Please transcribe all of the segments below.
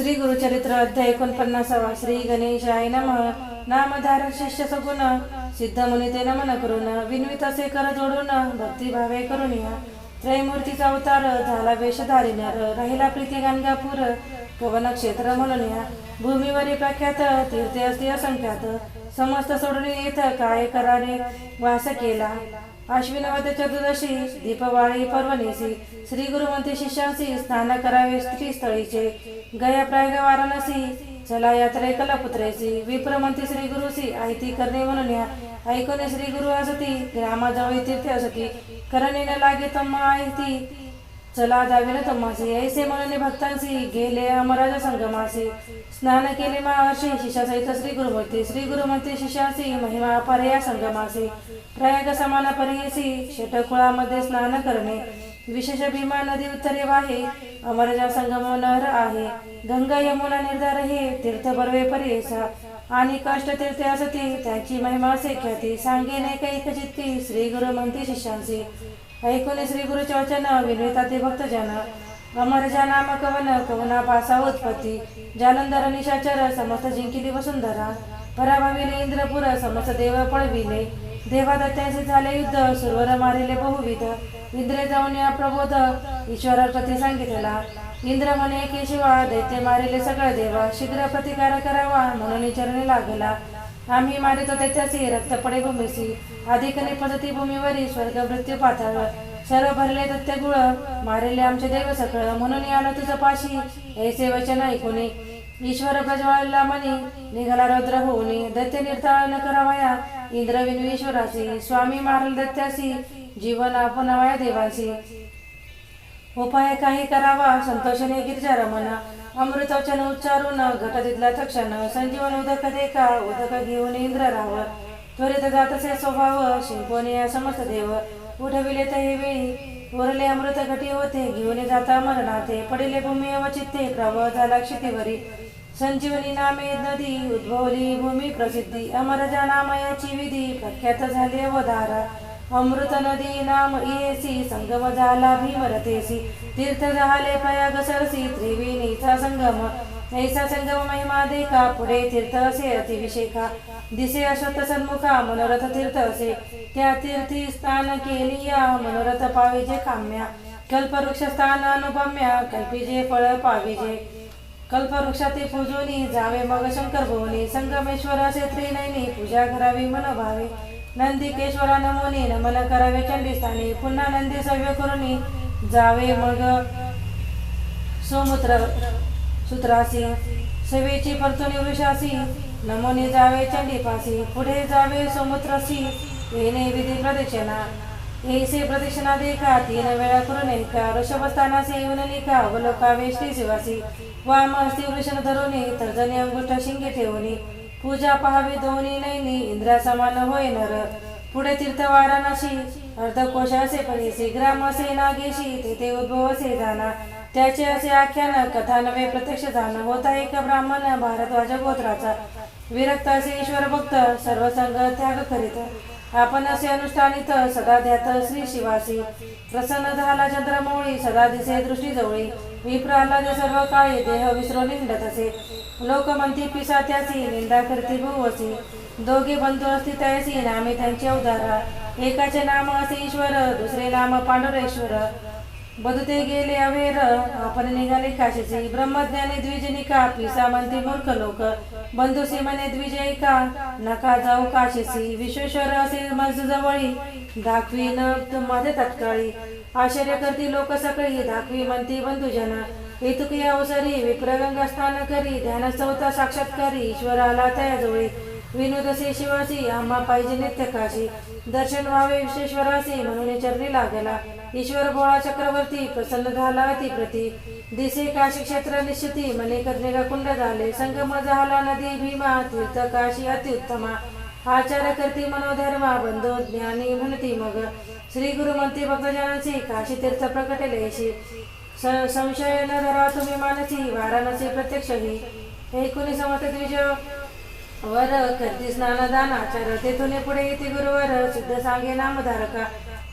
श्री गुरुचरित्र अध्याय एकोणपन्नासावा. श्री गणेशाय नम. नामधारक शिष्य सगुण. सिद्ध मुनी ते नमन करून विनवित असे कर जोडून भक्तिभावे करून या. त्रयमूर्तीचा अवतार झाला वेशधारिण्यार राहिला प्रीती गाणगापूर. पवन क्षेत्र म्हणून या. भूमीवरी प्रख्यात तीर्थे असते असंख्यात. समस्त सोडून येत काय कराने वास केला. अश्विनवद चतुर्दशी दीपवाळी पर्वणीसी श्री गुरुमंत्री शिष्यांशी स्नान करावे स्त्रीस्थळीचे गया प्रायग वाराणसी चला यात्रे कलापुत्रेसी विप्रमंत्री श्री गुरुसी आयती करणे म्हणून या ऐकून श्री गुरु असती ग्रामाजवळ तीर्थ असती करणेने लागे तम्मा आयती चला जावे ना तम्मासी ऐसे म्हणून भक्तांसी गेले अमराज संगमासी स्नान केले महर्षी शिष्यासहित श्री गुरुमूर्ती श्री गुरुमूर्ती शिष्यासी महिमा पर्या संगमासी प्रयाग समान परियसी षटकुळामध्ये स्नान करणे. विशेष भीमा नदी उत्तरे वाहे अमरजा संगम नर आहे. गंगा यमुना निर्धार हे तीर्थ बर्वे परियसा आणि कष्ट तीर्थे असती त्याची महिमा असे ख्याती सांगे नाही काही चित्ती श्री गुरु म्हणते शिष्यांसी ऐकून श्री गुरुचे वचन विनविता ते भक्तजन. अमरजा नाम कवन कवना पासा उत्पत्ती. जालंधर निशाचर समस्त जिंकिली वसुंधरा. पराभविले इंद्रपुर समस्त देव पळविले. देवादत्यांचे झाले युद्ध सुरवर मारिले बहुविध. इंद्रे जाऊन या प्रबोध. ईश्वर प्रती सांगितलेला इंद्र म्हणे केशिवा दैत्य मारिले सगळा देवा शीघ्र प्रतिकार करावा म्हणून विचारणे लागला. आम्ही मारितो त्याच्यासी रक्त पडे भूमीसी अधिक पद्धती भूमीवरी स्वर्ग मृत्यू पाताळ सर्व भरले दत्त गुळ मारिले आमचे देव सकळ. म्हणून आलो तुझं पाशी. ऐसे वचन ऐकूने ईश्वर प्रज्वळला मनी निघाला रौद्र होऊनी. दैत्य निर्धाळ न करावया. इंद्र ईश्वरासी स्वामी मारल दैत्यासी जीवन आपण देवासी. उपाय काही करावा. संतोषने गिरजा रमना अमृतवचन उच्चारून घट तिथला तक्षण. संजीवन उदक देखा उदक घेऊन इंद्र राव. त्वरित जातसे स्वभाव शिंपोने समस्त देव. उठविले ते हे वेळी. उरले अमृत घटी होते घेऊन जाता मरणाते पडिले भूमी व चित्ते प्रव झाला क्षितीवरी. संजीवनी नामे नदी उद्भवली भूमी प्रसिद्धी. अमरजा नामयाची विधी प्रख्यात झाली अवधारा. अमृत नदी नाम येसी संगम झाला भीमरतेसी तीर्थ झाले प्रयाग सरसी त्रिवेणीचा संगम ऐसा संगम महिमा देखा पुढे तीर्थ असे अतिविशेखा दिसे अश्वत सन्मुखा मनोरथ तीर्थ असे त्या तीर्थी स्थान केली या मनोरथ पाविजे काम्या। कल्पवृक्ष स्थान अनुपम्या कल्पिजे फळ पाविजे। कल्पवृक्षाते पूजोनी जावे मग शंकर भुवनी। संगमेश्वर असे त्रिनयनी पूजा करावी मन भावे नंदिकेश्वरा नमोनी नमन करावे चंडीस्थानी. पुन्हा नंदी सव्य करून जावे मग सोमूत्र सूत्रासी. सवेची परतुनी वृषासी नमोनी जावे चंडीपासी. पुढे जावे सोमुत्रासी. येणे विधी प्रदक्षिणा. ऐसे प्रदक्षिणा देखा तीन वेळा करून एका ऋषभस्थानासे येऊन निका अवलोकावे श्री शिवासी वाम हस्ती वृषण धरुनी तर्जनी अंगुष्ठ शिंगे ठेवणी पूजा पहावी दोन्ही नैनी इंद्रा समान होय नर. पुढे तीर्थ वाराणसी अर्धकोश असे परिसी ग्राम असे नागेशी तेथे उद्भव असे जाना. त्याचे असे आख्यान कथा नवे प्रत्यक्ष जाण. होता एक ब्राह्मण भारद्वाज गोत्राचा विरक्त असे ईश्वर भक्त सर्व संघ त्याग करीत. आपण असे अनुष्ठानित सदा ध्यात श्री शिवासी. प्रसन्न झाला चंद्रमौळी सदा दिसे दृष्टी जवळी मी प्रल्हाद सर्व काळी देह विसरून निंडत असे. लोक म्हणती पिसा त्याची निंदा करती भूवसी दोघे बंधू असती त्यासी नामे त्यांची अवधारा एकाचे नाम असे ईश्वर दुसरे नाम पांडुरेश्वर. बदते गेले अवेर आपण निघाले काशीची. ब्रह्मज्ञाने द्विजनिका पिसा म्हणते मूर्ख लोक. बंधुसी म्हणे द्विजयिका नका जाऊ काशीसी विश्वेश्वर असे मज जवळी दाखवी न मध्ये तत्काळी. आश्चर्य करती लोक सकळी. दाखवी म्हणती बंधुजन. इतुकी अवसरी विप्रगंगा स्नान करी. ध्यान चौथा साक्षात्कारी. ईश्वराला आला त्याजवळी विनोदसे शिवासी आम्हा पाहिजे नित्य काशी दर्शन व्हावे विश्वेश्वरासी म्हणून चरणी लागला. ईश्वर गोळा चक्रवर्ती प्रसन्न झाला अतिप्रती. दिसे काशी क्षेत्र निश्चिती मने कन्यका कुंड झाले. संगम झाला नदी भीमा तीर्थ काशी अत्युत्तमा आचार करती मनोधर्मा बंधू ज्ञानी म्हणती मग. श्री गुरु म्हणते भक्तजनांची काशी तीर्थ प्रकटलेशी संशय न धरा तुम्ही मानसी वाराणसी प्रत्यक्ष ही ऐकुनी समर्थ द्विज वर करती स्नानदान आचार तेथून पुढे येते गुरुवर. सिद्ध सांगे नामधारका.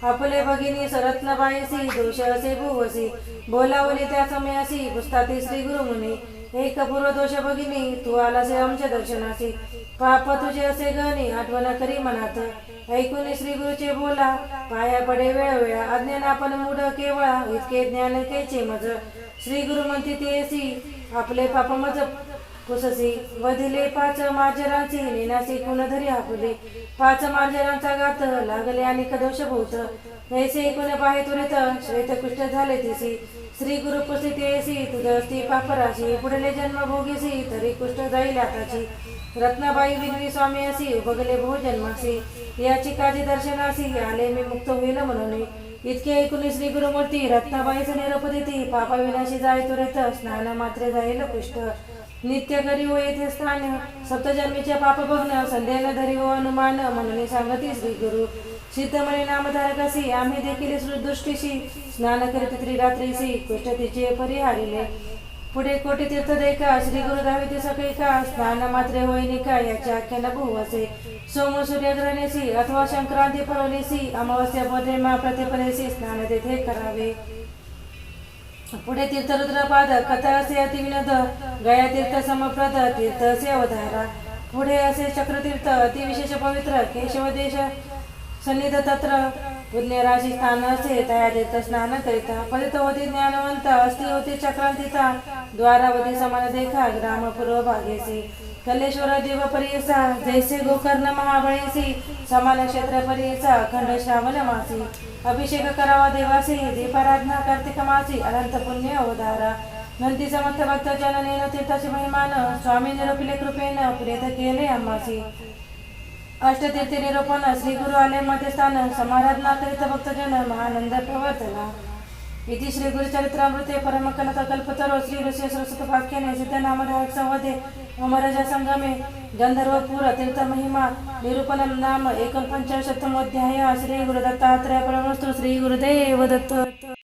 आपले भगिनी सरत्न बायसी दोष असे भुवसी बोलावली त्या समयासी पुस्ताती श्री गुरु मुनी. एक पूर्व दोष भगिनी तू आलासे आमच्या दर्शनासी. पाप तुझे असे गणी आठवण करी मनात. ऐकून श्री गुरुचे बोला पाया पडे वेळोवेळा. अज्ञान आपण मूढ केवळा इतके ज्ञान केचे मज. श्री गुरु म्हणते तेसी आपले पाप मज कुससी वधिले पाच मार्जरांची नेनासी कुणधरी आपले पाच मार्जरांचा गात लागले आणि कदोष भूत ऐसे एकूण पाहे तुरित श्वेतकुष्ठ झाले तिसी. श्री गुरु पुसित येसी तुझस्ती पापराशी. पुढले जन्म भोगीसी तरी कुष्ठ जाईल आताची रत्नाबाई विनवी स्वामी असी उभगले भो जन्मासी. याची काजी दर्शनासी आले मी मुक्त होईल म्हणून. इतके ऐकून श्री गुरुमूर्ती रत्नाबाईचं निरोप देती पापा विनाशी जाय तुरत स्नान मात्र जाईल कुष्ठ नित्य करी हो येथे स्थान सप्तजन्मीचे पाप बघणं संध्याला धरी हो अनुमान म्हणून सांगती श्री गुरु. सिद्धमणी नामधारकासी आम्ही देखील दृष्टीशी स्नान करीत त्रिरात्रीसी कृष्ण तिचे परिहारिले. पुढे कोटी तीर्थ देखा श्री गुरु गाविती सकाळी का स्नान मात्रे होईनी का याची आख्यान बहु सोम सूर्यग्रहणेसी अथवा संक्रांती पर्वणीसी अमावस्या पौर्णिमा प्रतिपदेसी स्नान तेथे करावे. पुढे तीर्थरुद्रपाद कथा असे अतिविनोद गया तीर्थ समप्रद तीर्थ असे अवधारा. पुढे असे चक्रतीर्थ अतिविशेष पवित्र केशव देश सन्निध तत्र पुण्य राशी स्थान असे तया तीर्थ स्नान करिता पतित होती ज्ञानवंत अस्ति होती चक्रांतिता द्वारावती समान देखा ग्राम पूर्व भागेसी कलेश्वर देव परियसा जैसे गोकर्ण महाबळेसी समान क्षेत्र परियसा अखंड श्रावण मासी अभिषेक करावा देवासी दीपाराधना कार्तिक मासी अनंत पुण्य अवधारा नंदी समर्थ भक्त जननेन तीर्थाची महिमान स्वामी निरोपिले कृपेन प्रेत केले अम्मासी। अष्टतीर्थी निरोपण श्री गुरु आले मध्यस्थान समाराधना करीत भक्तजन महानंद प्रवर्तना। इति श्री गुरुचरित्रामृते परमकलता कल्पतरो श्री ऋषी सरस्वत वाक्याने सिद्ध संवादे अमरजा संगमे गंधर्वपूर तीर्थ महिमा निरूपणम नाम एकोणपंचाशतमोध्याय श्री गुरु दत्तात्रय परमस्तु श्री गुरुदेव दत्त